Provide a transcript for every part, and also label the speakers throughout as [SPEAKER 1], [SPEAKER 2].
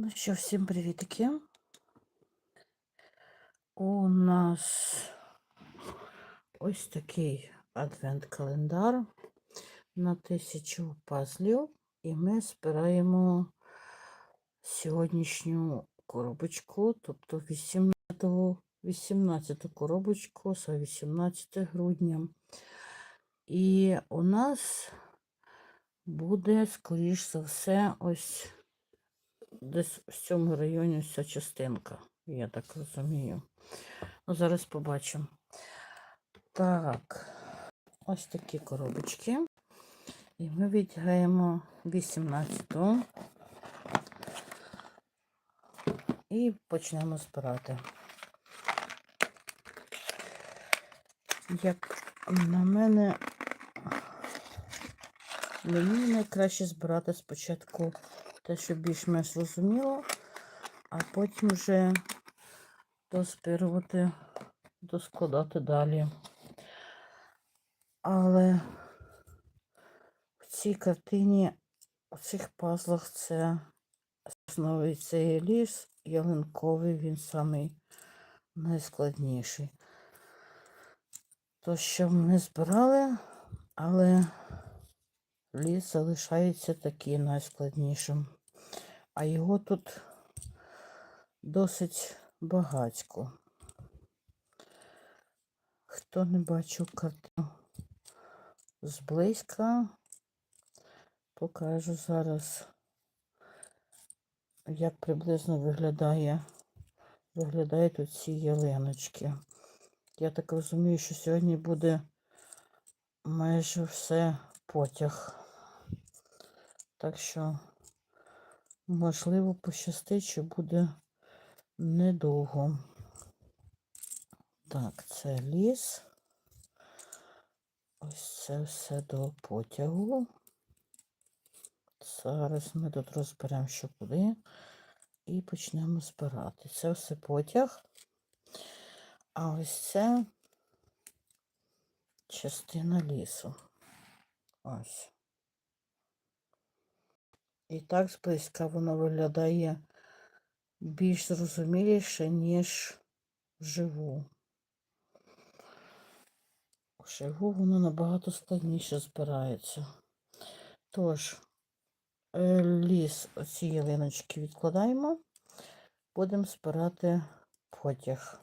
[SPEAKER 1] Ну що, всім привітки. У нас ось такий адвент-календар на тисячу пазлів. І ми збираємо сьогоднішню коробочку, тобто 18, 18 коробочку за 18 грудня. І у нас буде, скоріш за все, ось десь в цьому районі вся частинка, я так розумію. Ну, зараз побачимо. Так, ось такі коробочки. І ми відгаємо 18 і почнемо збирати. Як на мене, мені найкраще збирати спочатку те, що більш-менш зрозуміло, а потім вже доспирувати, доскладати далі. Але в цій картині, у цих пазлах це основний цей ліс, ялинковий, він самий найскладніший. То, що ми збирали, але ліс залишається такий найскладнішим. А його тут досить багатько. Хто не бачив картину зблизька, покажу зараз, як приблизно виглядає, виглядають тут ці ялиночки. Я так розумію, що сьогодні буде майже все потяг. Так що, можливо, пощастить, що буде недовго. Так, це ліс. Ось це все до потягу. Зараз ми тут розберемо, що куди, і почнемо збирати. Це все потяг. А ось це частина лісу. Ось. І так зблизька воно виглядає більш зрозуміліше, ніж вживу. Вживу воно набагато складніше збирається. Тож, е, ліс, оці ялиночки відкладаємо, будемо збирати потяг.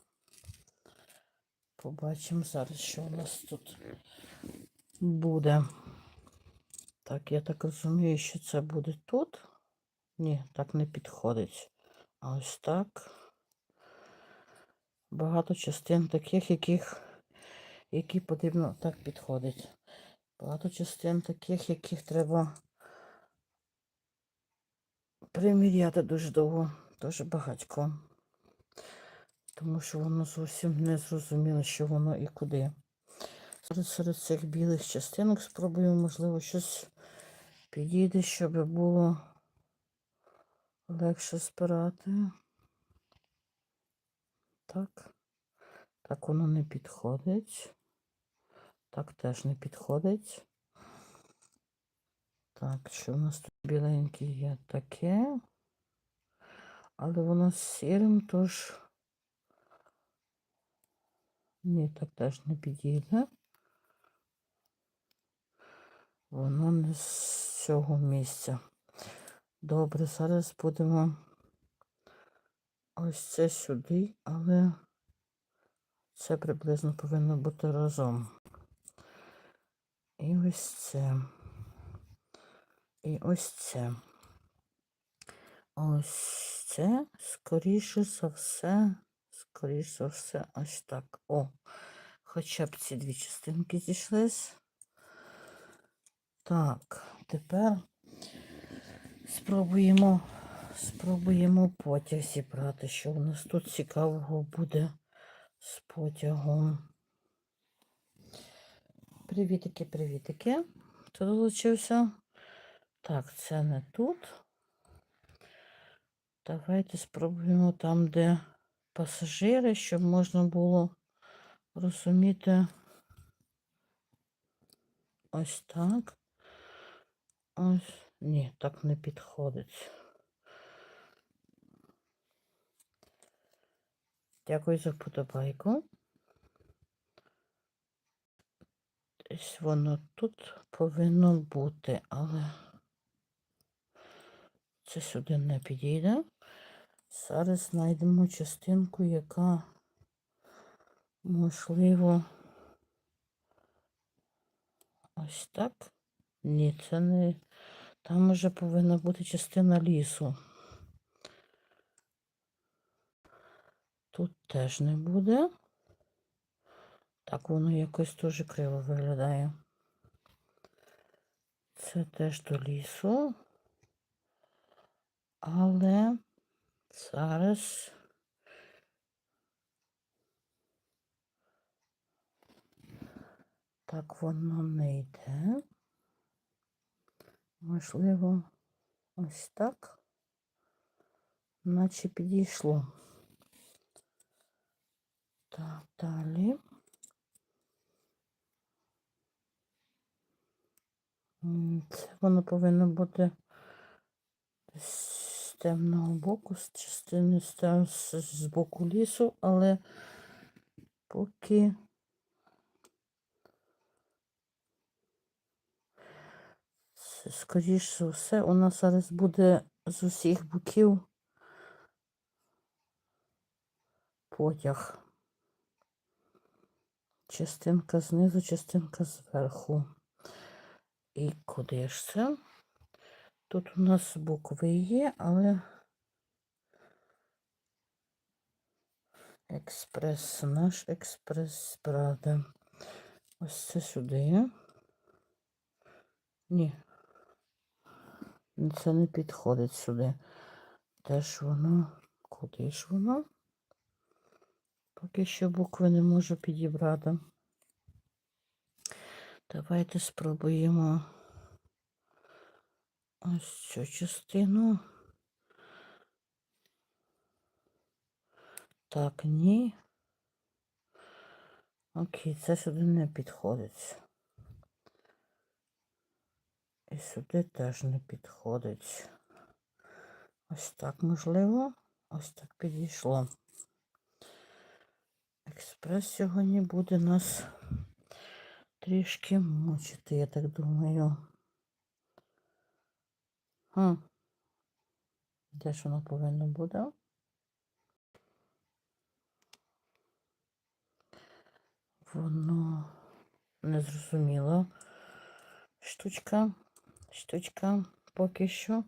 [SPEAKER 1] Побачимо зараз, що у нас тут буде. Так, я так розумію, що це буде тут. Ні, так не підходить. А ось так. Багато частин таких, яких, які потрібно так підходить. Багато частин таких, яких треба приміряти дуже довго, дуже багатько. Тому що воно зовсім не зрозуміло, що воно і куди. Серед, цих білих частинок спробуємо, можливо, щось підійде, щоб було легше збирати. Так. Так воно не підходить. Так теж не підходить. Так, що в нас тут біленьке є таке. Але воно з сірим, тож ні, так теж не підійде. Воно не з цього місця. Добре, зараз будемо ось це сюди, але це приблизно повинно бути разом. І ось це. І ось це. Ось це, скоріше за все, скоріше за все, ось так. О, хоча б ці дві частинки зійшлись. Так, тепер спробуємо, спробуємо потяг зібрати, що у нас тут цікавого буде з потягом. Привітики, привітики. Хто долучився? Так, це не тут. Давайте спробуємо там, де пасажири, щоб можна було розуміти ось так. Ось, ні, так не підходить. Дякую за вподобайку. Десь воно тут повинно бути, але це сюди не підійде. Зараз знайдемо частинку, яка, можливо, ось так. Ні, це не. Там вже повинна бути частина лісу. Тут теж не буде. Так воно якось дуже криво виглядає. Це теж до лісу. Але зараз так воно не йде. Можливо, ось так, наче підійшло. Так, далі. Це воно повинно бути з темного боку, з частини з, з боку лісу, але поки скоріш за все, у нас зараз буде з усіх боків потяг. Частинка знизу, частинка зверху. І куди ж це? Тут у нас букви є, але експрес, наш експрес, правда. Ось це сюди. Ні. Це не підходить сюди. Де ж воно? Куди ж воно? Поки що букви не можу підібрати. Давайте спробуємо ось цю частину. Так, ні. Окей, це сюди не підходить. І сюди теж не підходить. Ось так можливо. Ось так підійшло. Експрес сьогодні буде нас трішки мучити, я так думаю. Хм. Де ж воно повинно бути? Воно незрозуміло. Штучка, штучка поки що.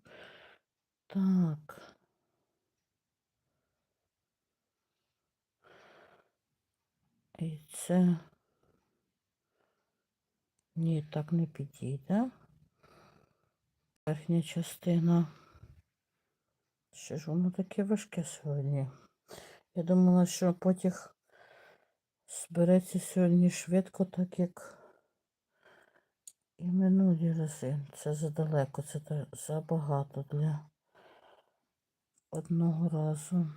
[SPEAKER 1] Так. І це ні, так не підійде. Верхня частина. Що ж воно таке важке сьогодні? Я думала, що потяг збереться сьогодні швидко, так як і минулі рази. Це задалеко, це забагато для одного разу.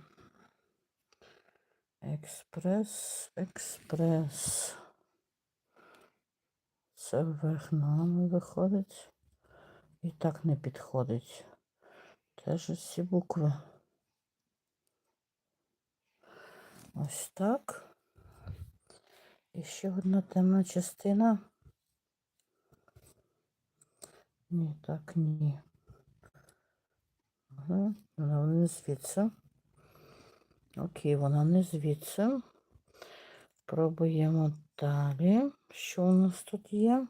[SPEAKER 1] Експрес, експрес. Це вверх ногами виходить. І так не підходить. Теж ці букви. Ось так. І ще одна темна частина. Ні, так, ні. Ага, вона не звідси. Окей, вона не звідси. Пробуємо далі. Що у нас тут є?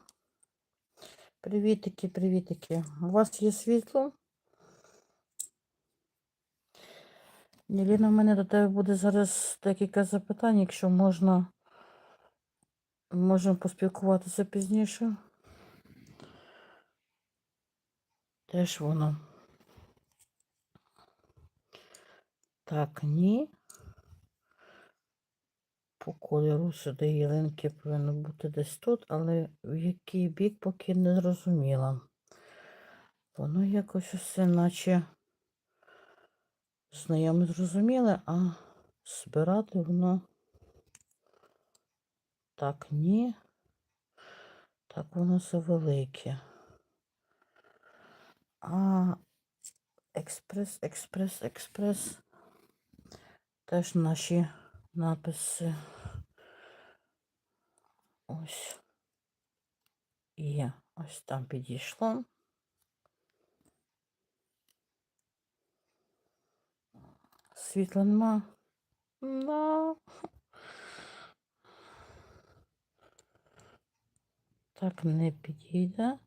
[SPEAKER 1] Привітики, привітики. У вас є світло? Ніліна, в мене до тебе буде зараз декілька запитань, якщо можна, можемо поспілкуватися пізніше. Де ж воно? Так, ні. По кольору сюди ялинки повинно бути десь тут, але в який бік поки не зрозуміла. Воно якось усе наче знайоме зрозуміле, а збирати воно так ні. Так воно завелике. А експрес, експрес, експрес. Теж наші написи. Ось. Є. Ось там підійшло. Світла нема. Да. Так не підійде.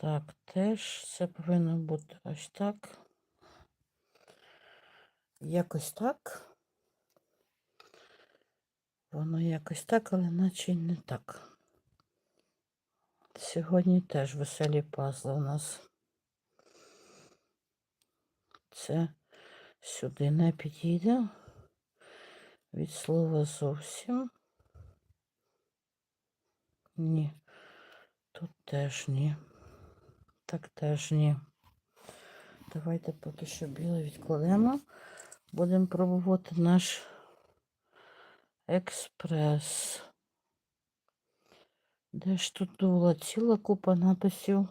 [SPEAKER 1] Так, теж це повинно бути ось так. Якось так. Воно якось так, але наче й не так. Сьогодні теж веселі пазли у нас. Це сюди не підійде. Від слова зовсім. Ні. Тут теж ні. Так теж ні. Давайте поки що біле відкладемо. Будемо пробувати наш експрес. Де ж тут була ціла купа написів?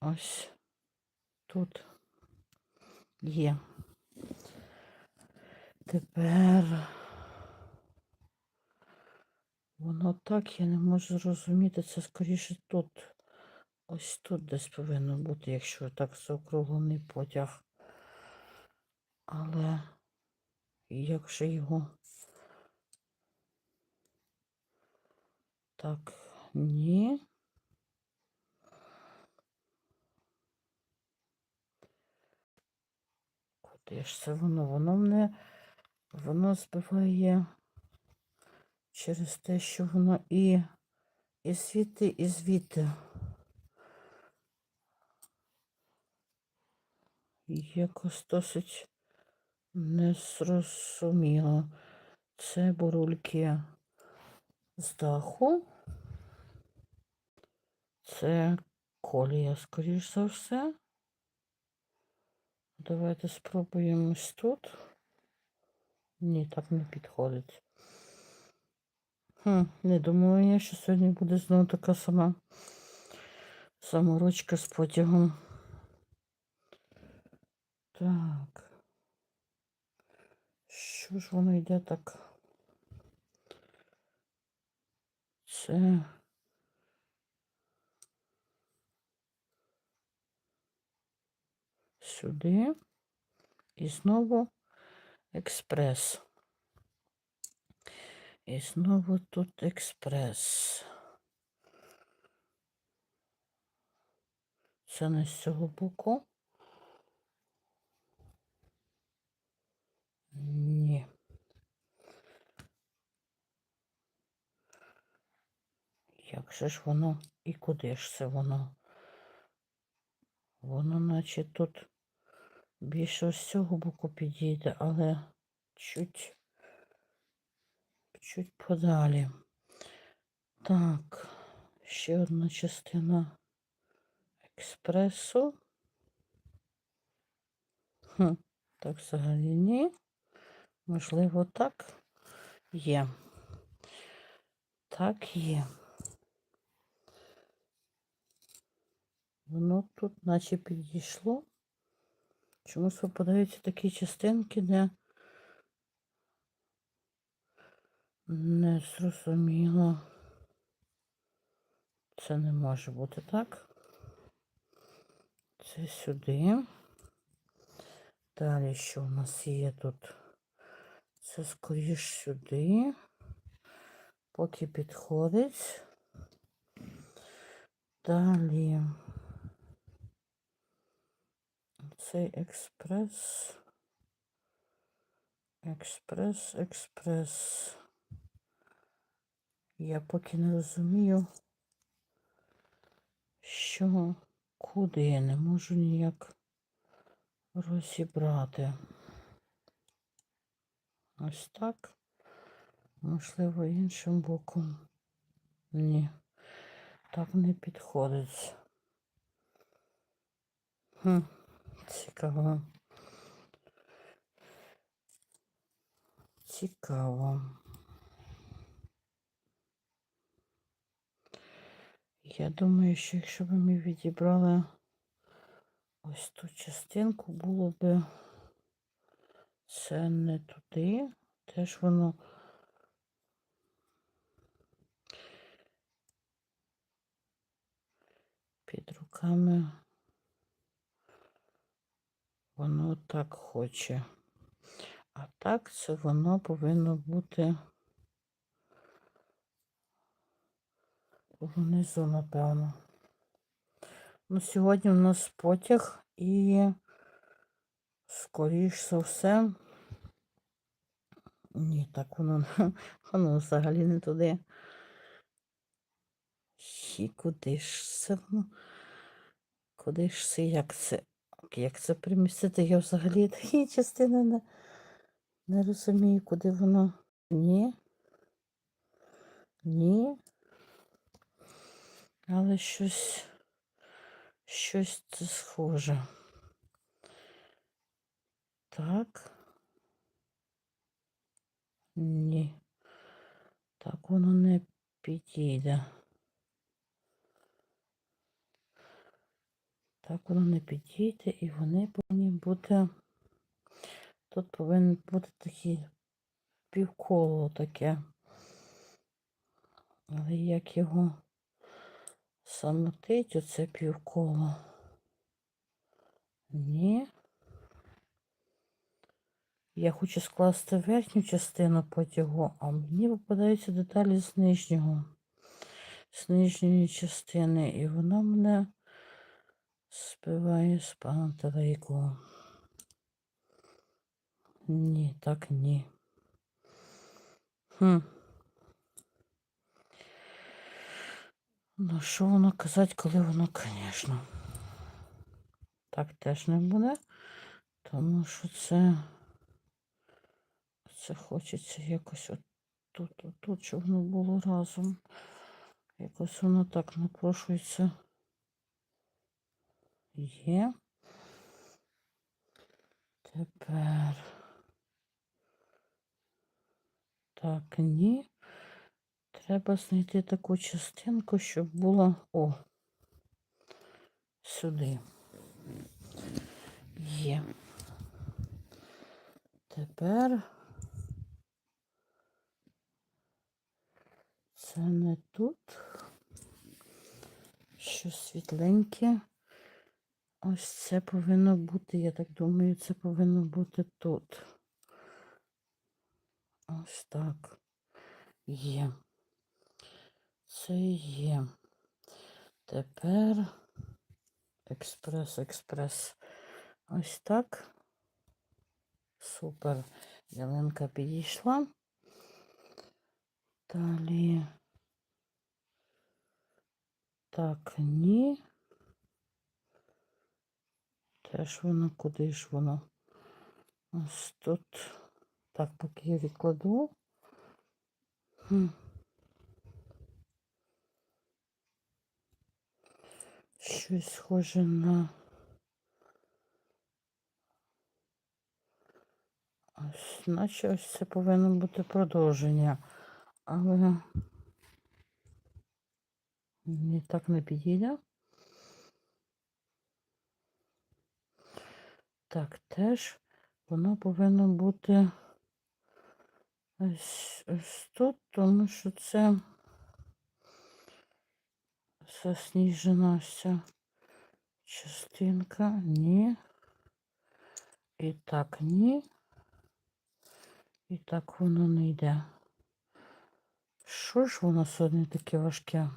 [SPEAKER 1] Ось тут є. Тепер воно так, я не можу зрозуміти, це скоріше тут. Ось тут десь повинно бути, якщо так заокруглений потяг. Але як же його так, ні. Куди ж це воно? Воно мене воно збиває через те, що воно і, і звідти, і звідти. Якось досить незрозуміло. Це бурульки з даху. Це колія, скоріш за все. Давайте спробуємо ось тут. Ні, так не підходить. Хм, не думаю я, що сьогодні буде знову така сама саморочка з потягом. Так. Що ж воно йде так? Це. Сюди. І знову експрес. І знову тут експрес. Це не з цього боку. Ні. Як же ж воно і куди ж це воно? Воно наче тут більше з цього боку підійде, але чуть, чуть подалі. Так, ще одна частина експресу. Хм, так взагалі ні. Можливо, так є. Так є. Воно тут наче підійшло. Чомусь випадаються такі частинки, де не зрозуміло. Це не може бути так. Це сюди. Далі що у нас є тут? Це скоріш сюди, поки підходить. Далі цей експрес. Експрес, експрес. Я поки не розумію, що куди я не можу ніяк розібрати. Ось так. Можливо, іншим боком. Ні, так не підходить. Хм, цікаво. Цікаво. Я думаю, що якщо б ми відібрали ось ту частинку, було б Це не туди. Теж воно. Під руками. Воно так хоче. А так це воно повинно бути внизу, напевно. Ну, сьогодні у нас потяг і, скоріш за все, ні, так воно, воно взагалі не туди. І куди ж це воно? Куди ж це, як це? Як це примістити? Я взагалі такі частини не, не розумію, куди воно. Ні. Ні. Але щось, щось це схоже. Так. Ні. Так воно не підійде. Так воно не підійде, і вони повинні бути. Тут повинен бути такий півколо таке. Але як його самотить, оце півколо? Ні. Я хочу скласти верхню частину потягу, а мені попадаються деталі з нижнього, з нижньої частини, і воно мене збиває з пантелейку. Ні, так ні. Хм. Ну, що воно казати, коли воно, звісно. Так теж не буде, тому що це, це хочеться якось от тут, от тут, щоб воно було разом. Якось воно так напрошується. Є. Тепер. Так, ні. Треба знайти таку частинку, щоб було о, сюди. Є. Тепер це не тут. Щось світленьке. Ось це повинно бути, я так думаю, це повинно бути тут. Ось так. Є. Це є. Тепер експрес, експрес. Ось так. Супер. Ялинка підійшла. Далі. Так, ні. Теж воно, куди ж воно? Ось тут. Так, поки я відкладу. Хм. Щось схоже на ось, наче ось це повинно бути продовження, але ні, так не підійде. Так, теж воно повинно бути ось, тут, тому що це засніжена ця частинка. Ні. І так, ні. І так воно не йде. Що ж воно сьогодні таке важке?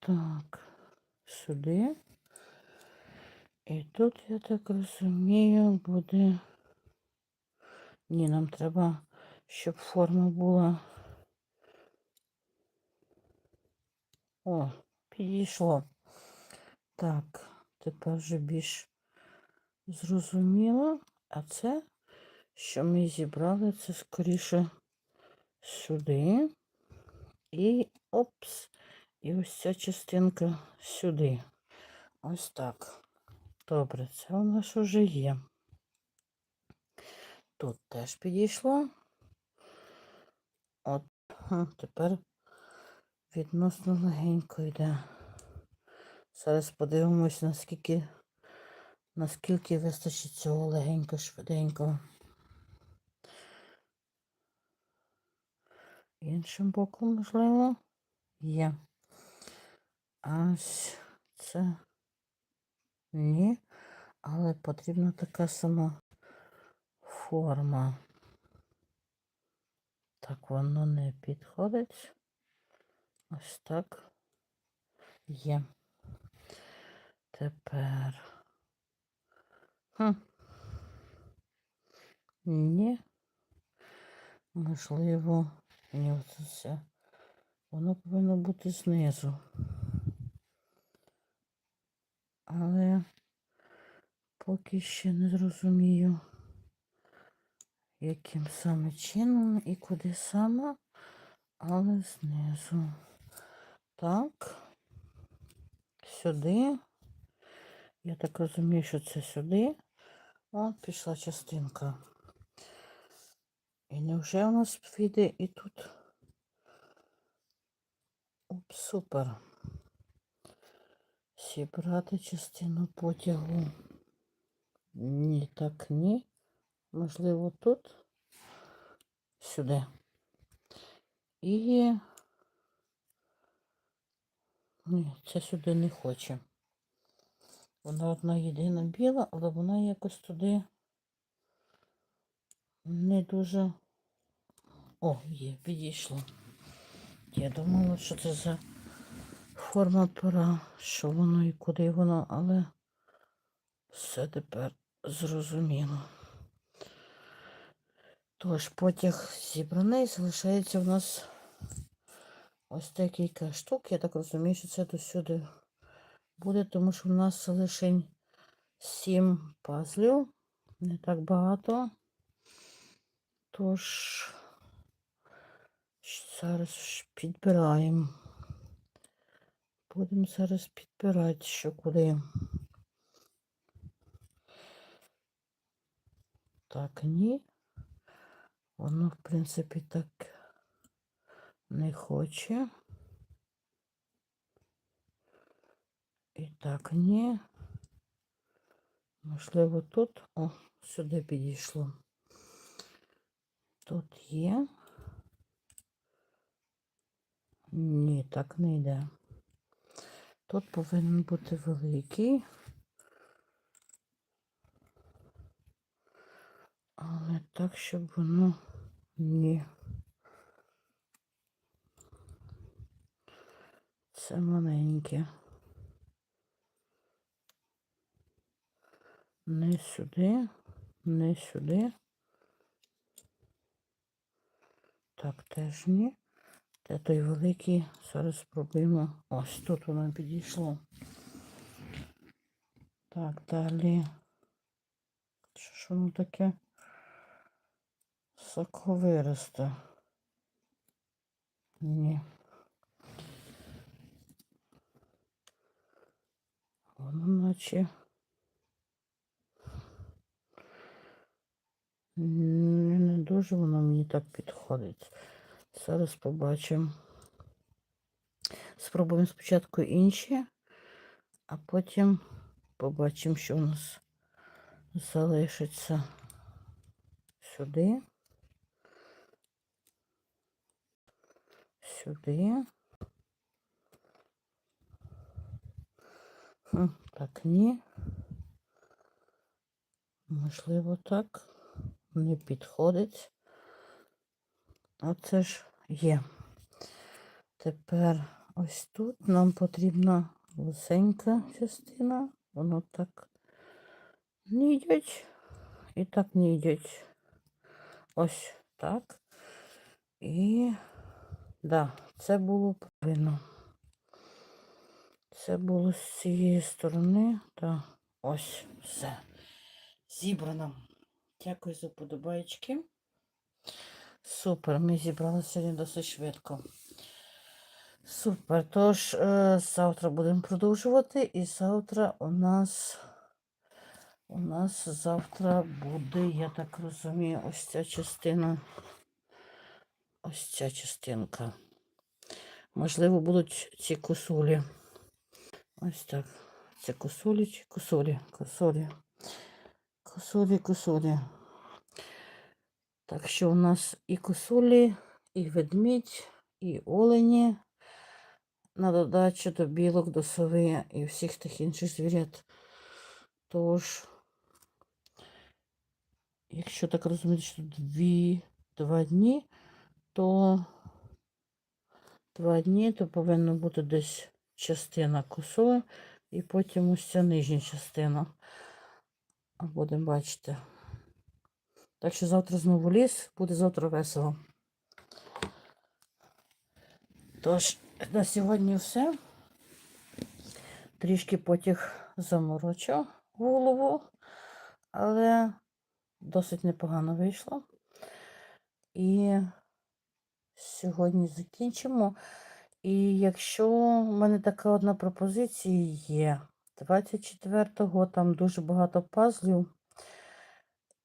[SPEAKER 1] Так, сюди. І тут, я так розумію, буде. Ні, нам треба, щоб форма була. О, підійшло. Так, тепер вже більш зрозуміло. А це, що ми зібрали, це скоріше сюди. І опс. І ось ця частинка сюди. Ось так. Добре, це у нас вже є. Тут теж підійшло. От, тепер відносно легенько йде. Зараз подивимось, наскільки наскільки вистачить цього легенько, швиденько. Іншим боком, можливо, є. Ось це ні, але потрібна така сама форма. Так воно не підходить. Ось так є. Тепер. Хм. Ні. Можливо, ні, оце все. Воно повинно бути знизу. Але поки ще не зрозумію, яким саме чином і куди саме, але знизу. Так. Сюди. Я так розумію, що це сюди. О, пішла частинка. І невже у нас піде і тут? Оп, супер. Зібрати частину потягу. Ні, так ні. Можливо, тут. Сюди. І ні, це сюди не хоче. Вона одна єдина біла, але вона якось туди не дуже. О, є, підійшло. Я думала, що це за форма пера, що воно і куди воно, але все тепер зрозуміло. Тож потяг зібраний, залишається в нас ось декілька штук. Я так розумію, що це досюди буде, тому що в нас лише сім пазлів, не так багато. Тож зараз підбираємо. Будемо зараз підбирати, що куди. Так, ні. Воно, в принципі, так не хоче. І так, ні. Можливо, тут. О, сюди підійшло. Тут є. Ні, так не йде. Тут повинен бути великий. Але так, щоб воно ні. Це маленьке. Не сюди, не сюди. Так, теж ні. Де той великий, зараз спробуємо. Ось тут воно підійшло. Так, далі. Що ж воно таке? Соковиристе. Ні. Воно наче. Не, дуже воно мені так підходить. Зараз побачимо. Спробуємо спочатку інші, а потім побачимо, що у нас залишиться сюди. Сюди. Так, ні. Можливо, так. Не підходить. Оце ж є. Тепер ось тут нам потрібна висенька частина. Воно так не йдеть. І так не йдеть. Ось так. І да, це було повинно. Це було з цієї сторони. Так, ось все. Зібрано. Дякую за подобаєчки. Супер, ми зібрали сьогодні досить швидко. Супер. Тож, е, завтра будемо продовжувати. І завтра у нас у нас завтра буде, я так розумію, ось ця частина. Ось ця частинка. Можливо, будуть ці косулі. Ось так. Це косулі чи косулі? Косулі. Косулі, косулі. Так що у нас і косулі, і ведмідь, і олені на додачу до білок, до сови і всіх тих інших звірят. Тож, якщо так розуміти, що дві, два дні, то два дні, то повинна бути десь частина косою, і потім ось ця нижня частина. А Будемо бачити. Так що завтра знову ліс, буде завтра весело. Тож, на сьогодні все. Трішки потяг заморочив голову, але досить непогано вийшло. І сьогодні закінчимо. І якщо в мене така одна пропозиція є, 24-го там дуже багато пазлів.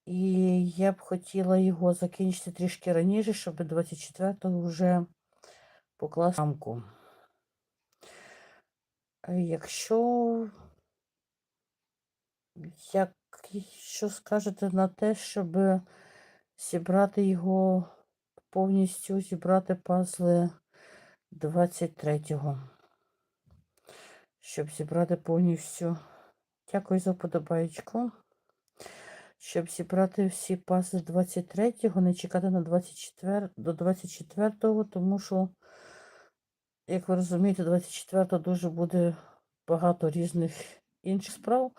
[SPEAKER 1] І я б хотіла його закінчити трішки раніше, щоб 24-го вже покласти рамку. Якщо як що скажете на те, щоб зібрати його повністю, зібрати пазли 23-го. Щоб зібрати повністю. Дякую за подобаєчку. Щоб зібрати всі пазли 23-го, не чекати на 24 до 24-го, тому що, як ви розумієте, 24-го дуже буде багато різних інших справ,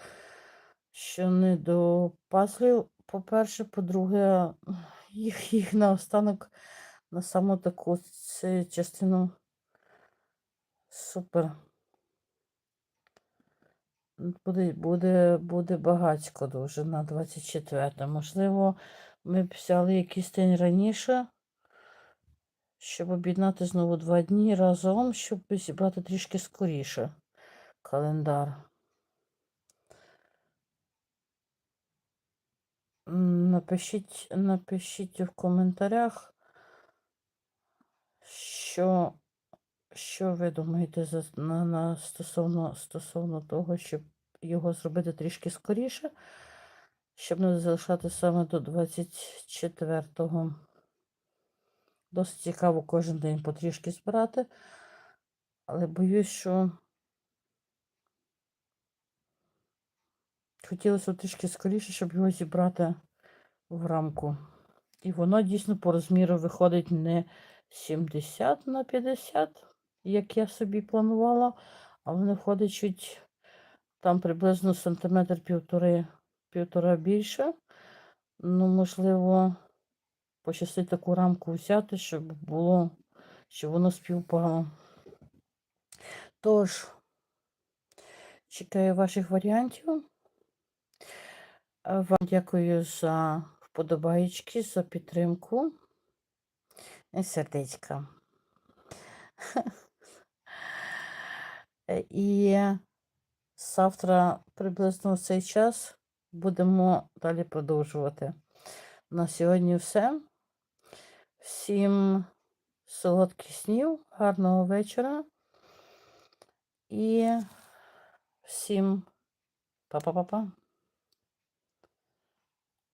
[SPEAKER 1] що не до пазлів, по-перше, по-друге, їх, їх наостанок на саму таку частину супер. Буде, буде, буде багатько дуже на 24. Можливо, ми б взяли якийсь день раніше, щоб об'єднати знову два дні разом, щоб зібрати трішки скоріше календар. Напишіть, напишіть в коментарях, що, що ви думаєте за, на, на стосовно, стосовно того, щоб його зробити трішки скоріше, щоб не залишати саме до 24-го. Досить цікаво кожен день потрішки збирати, але боюсь, що хотілося трішки скоріше, щоб його зібрати в рамку. І воно дійсно по розміру виходить не 70 на 50, як я собі планувала, а воно виходить чуть там приблизно сантиметр півтори, півтора більше. Ну, можливо, пощастить таку рамку взяти, щоб було, щоб воно співпало. Тож, чекаю ваших варіантів. Вам дякую за вподобаєчки, за підтримку. І сердечка. І завтра приблизно в цей час будемо далі продовжувати. На сьогодні все. Всім солодких снів, гарного вечора і всім па-па-па-па.